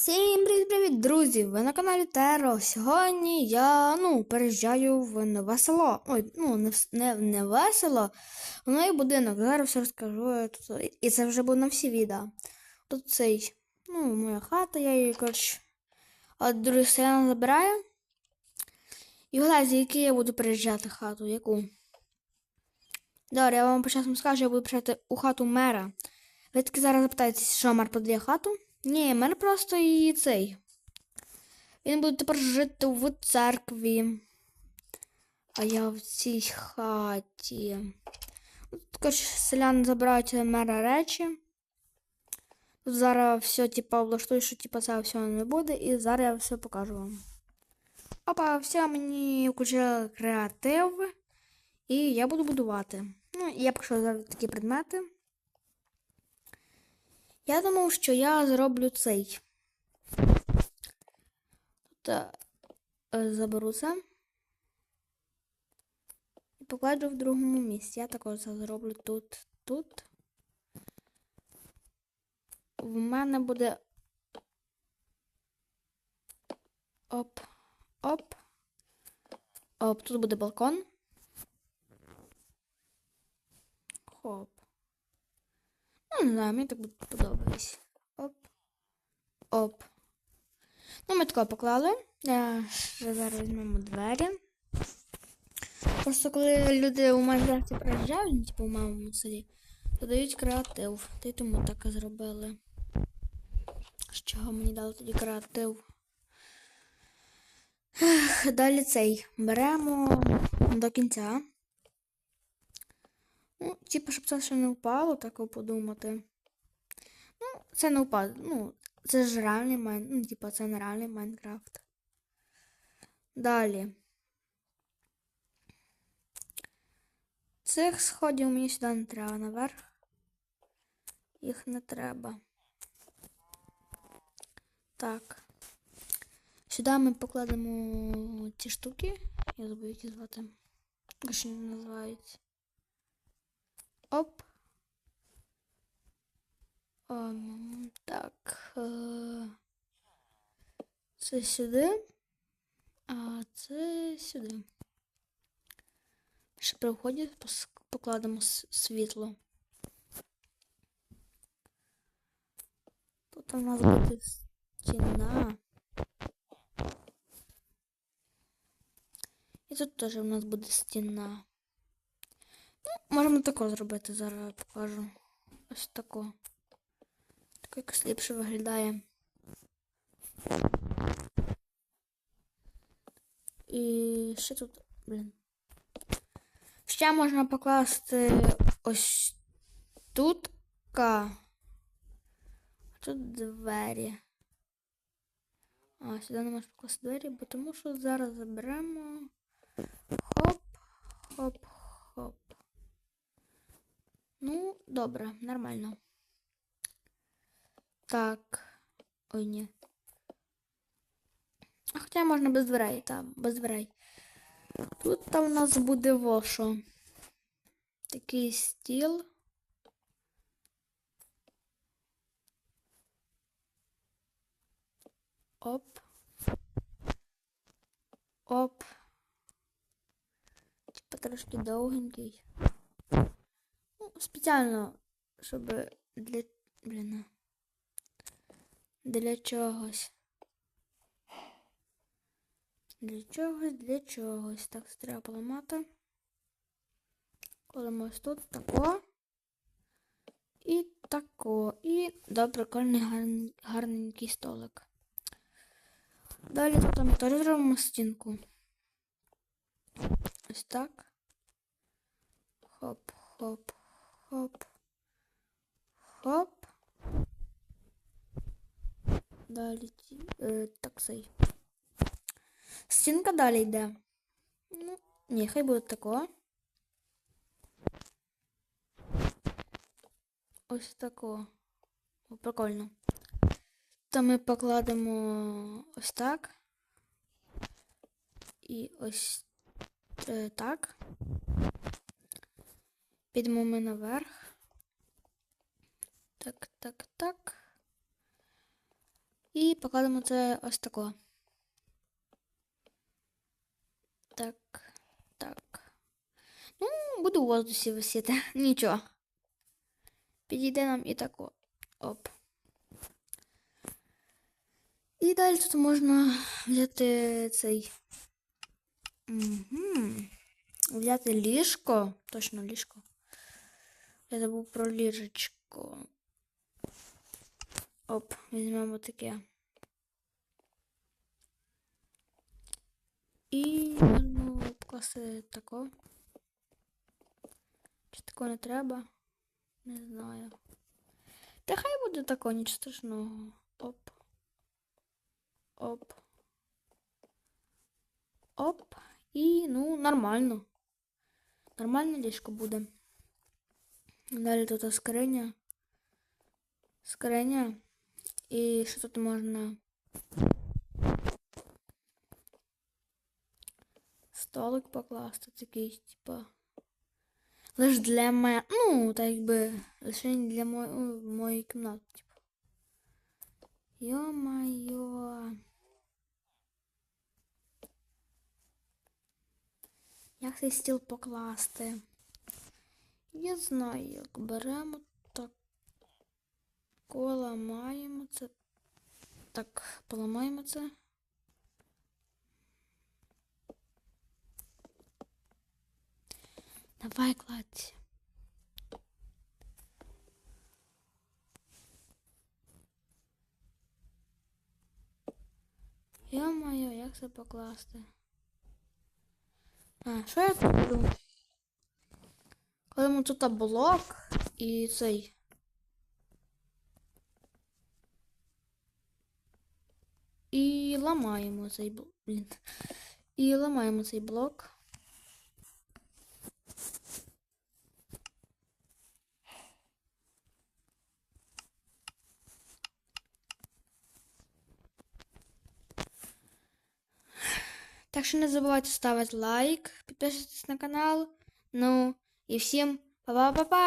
Всім привіт-привіт, друзі! Ви на каналі Теро. Сьогодні я ну, переїжджаю в нове село. Ой, ну, не, не, в нове в новий будинок. Зараз все розкажу. тут- І це вже буде на всі відео. Тут цей, ну, моя хата, я її, коротше, от другий селян забираю. І вгадайте, який я буду переїжджати хату, яку. Добре, я вам почесно скажу, я буду приїжджати у хату мера. Ви таки зараз запитаєтесь, що мер подає хату? Ні, мер просто і цей. Він буде тепер жити в церкві. А я в цій хаті. Тут, коротше, селяни забирають мера речі. Тут зараз все, типа, влаштую, що типа це все не буде, і зараз я все покажу вам. Опа, все, мені включили креатив. І я буду будувати. Ну, я покажу зараз такі предмети. Я думав, що я зроблю цей. Тут е, е, заберу це. І покладу в другому місці. Я також це зроблю тут, тут. В мене буде. Оп. Оп. Оп, тут буде балкон. Хоп. Ну, не знаю, мені так подобається. Оп. Оп. Ну, ми тако поклали. Я зараз візьмемо двері. Просто коли люди у Майнкрафті приїжджають, ну, типу у моєму селі, то дають креатив. Та й тому так і зробили. З чого мені дали тоді креатив? Далі цей. Беремо до кінця. Ну, типу, щоб це ще не впало, так подумати. Ну, це не впаде. Ну, це ж реальний майн. Ну, типу, це не реальний Майнкрафт. Далі. Цих сходів мені сюди не треба наверх. Їх не треба. Так. Сюди ми покладемо ці штуки. Я забув, які звати. Ще не називаються. Оп. Ем, так. Е, це сюди. А це сюди. Ще при вході покладемо світло. Тут у нас буде стіна. І тут теж у нас буде стіна. Можемо тако зробити, зараз покажу. Ось тако. Так якось ліпше виглядає. І ще тут, блін. Ще можна покласти ось тут. А тут двері. А, сюди не можна покласти двері, бо тому що зараз заберемо. Хоп, хоп, хоп. Ну, добре, нормально. Так. Ой, ні. Хоча можна без дверей, там, без дверей. Тут там у нас буде вошо. Такий стіл. Оп. Оп. Типа трошки довгенький. Спеціально, щоб для. Блін. Для чогось. Для чогось, для чогось. Так, це треба поламати. Кладемо ось тут тако. І тако. І да, прикольний гарн- гарненький столик. Далі тут ми теж зробимо стінку. Ось так. Хоп, хоп, хоп. Далі е, так цей. Стінка далі йде. Ну, ні, хай буде тако. Ось тако. О, прикольно. То ми покладемо ось так. І ось е, так. Підемо ми наверх. Так, так, так. І покладемо це ось тако. Так, так. Ну, буду в воздусі висіти. Нічого. Підійде нам і тако. Оп. І далі тут можна взяти цей. Угу. Взяти ліжко. Точно ліжко. Я забув про ліжечко. Оп, візьмемо таке. І можна покласти тако. Чи тако не треба? Не знаю. Та хай буде тако, нічого страшного. Оп. Оп. Оп. І, ну, нормально. Нормальне ліжко буде. Далі тут скриня. Скриня. І що тут можна? Столик покласти такий, типа. Лиш для мене. Ну, так якби. Лише для мої, моєї кімнати, типу. Йо-майо. Як цей стіл покласти? Я знаю, як беремо так. Ламаємо це. Так, поламаємо це. Давай кладь. Йо-моє, як це покласти? А, що я тут? Кладемо тут блок і цей. І ламаємо цей блок. Блін. І ламаємо цей блок. Так що не забувайте ставити лайк, підписуйтесь на канал. Ну і всем па-па-па-па!